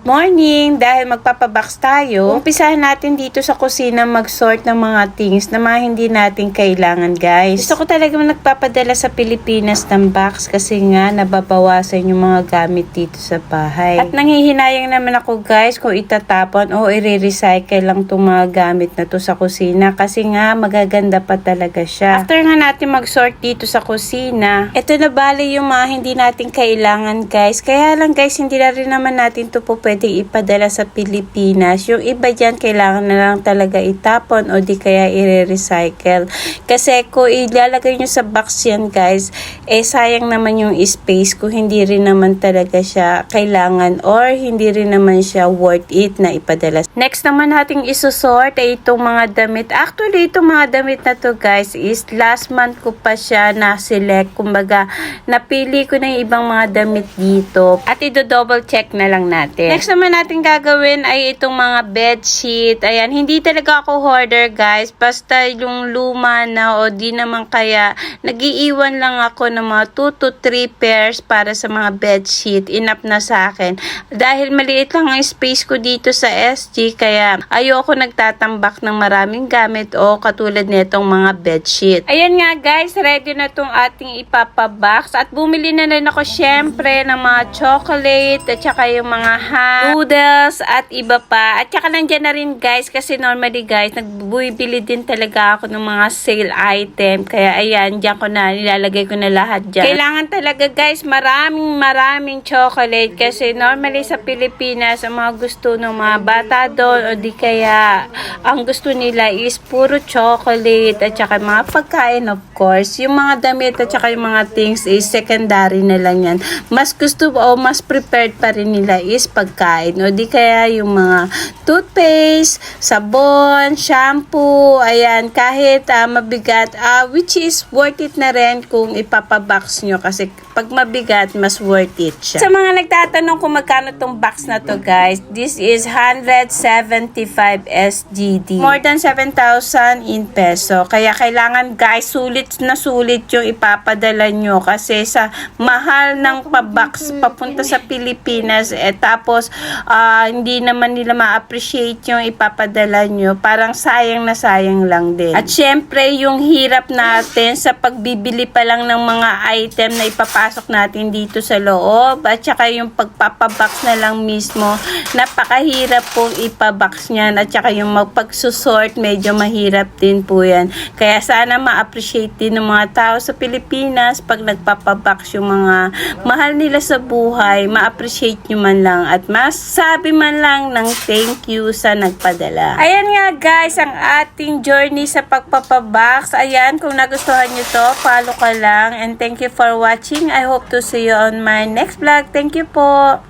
Morning! Dahil magpapabox tayo, umpisahan natin dito sa kusina mag-sort ng mga things na mga hindi natin kailangan guys. Gusto ko talaga nagpapadala sa Pilipinas ng box kasi nga nababawasan yung mga gamit dito sa bahay. At nanghihinayang naman ako guys kung itatapon o i-recycle lang itong mga gamit na to sa kusina kasi nga magaganda pa talaga siya. After nga natin mag-sort dito sa kusina, ito na bali yung mga hindi natin kailangan guys. Kaya lang guys, hindi na rin naman natin to po pwede ipadala sa Pilipinas. Yung iba dyan, kailangan na lang talaga itapon o di kaya i-recycle. Kasi kung ilalagay nyo sa box yan guys, eh sayang naman yung space kung hindi rin naman talaga siya kailangan or hindi rin naman siya worth it na ipadala. Next naman nating isusort ay itong mga damit. Actually, itong mga damit na to guys is last month ko pa siya na-select. Kumbaga, napili ko na yung ibang mga damit dito at i-double check na lang natin. Next naman natin gagawin ay itong mga bed sheet. Ayan, hindi talaga ako hoarder guys. Basta yung luma na o di naman kaya nagiiwan lang ako ng mga 2 to 3 pairs para sa mga bed sheet. Enough na sa akin. Dahil maliit lang ang space ko dito sa SG kaya ayoko nagtatambak ng maraming gamit o katulad nitong mga bed sheet. Ayan nga guys, ready na tong ating ipapabox at bumili na rin ako syempre ng mga chocolate at saka yung mga ham, noodles at iba pa. At saka nandyan na rin guys kasi normally guys, nagbubili din talaga ako ng mga sale item. Kaya ayan, dyan ko na, nilalagay ko na lahat dyan. Kailangan talaga guys, maraming maraming chocolate kasi normally sa Pilipinas, ang mga gusto ng mga bata doon o di kaya ang gusto nila is puro chocolate at saka mga pagkain of course. Yung mga damit at saka yung mga things is secondary na lang yan. Mas gusto o mas prepared pa rin nila is pagkain o di kaya yung mga toothpaste, sabon, shampoo, ayan, kahit ah, mabigat, ah, which is worth it na rin kung ipapabox nyo kasi pag mabigat, mas worth it siya. Sa mga nagtatanong kung magkano tong box na to guys, this is 175 SGD. More than 7,000 in peso. Kaya kailangan guys, sulit na sulit yung ipapadala nyo kasi sa mahal ng pa-box papunta sa Pilipinas eh tapos ah, hindi naman nila ma-appreciate yung ipapadala nyo. Parang sayang na sayang lang din. At syempre, yung hirap natin sa pagbibili pa lang ng mga item na ipapasok natin dito sa loob at saka yung pagpapabox na lang mismo, napakahirap pong ipabox niyan at saka yung magpagsusort, medyo mahirap din po yan. Kaya sana ma-appreciate din ng mga tao sa Pilipinas pag nagpapabox yung mga mahal nila sa buhay, ma-appreciate nyo man lang at masabi man lang ng thank you sa nagpadala. Ayan nga guys, ang ating journey sa pagpapabox. Ayan, kung nagustuhan nyo to, follow ka lang and thank you for watching. I hope to see you on my next vlog. Thank you po.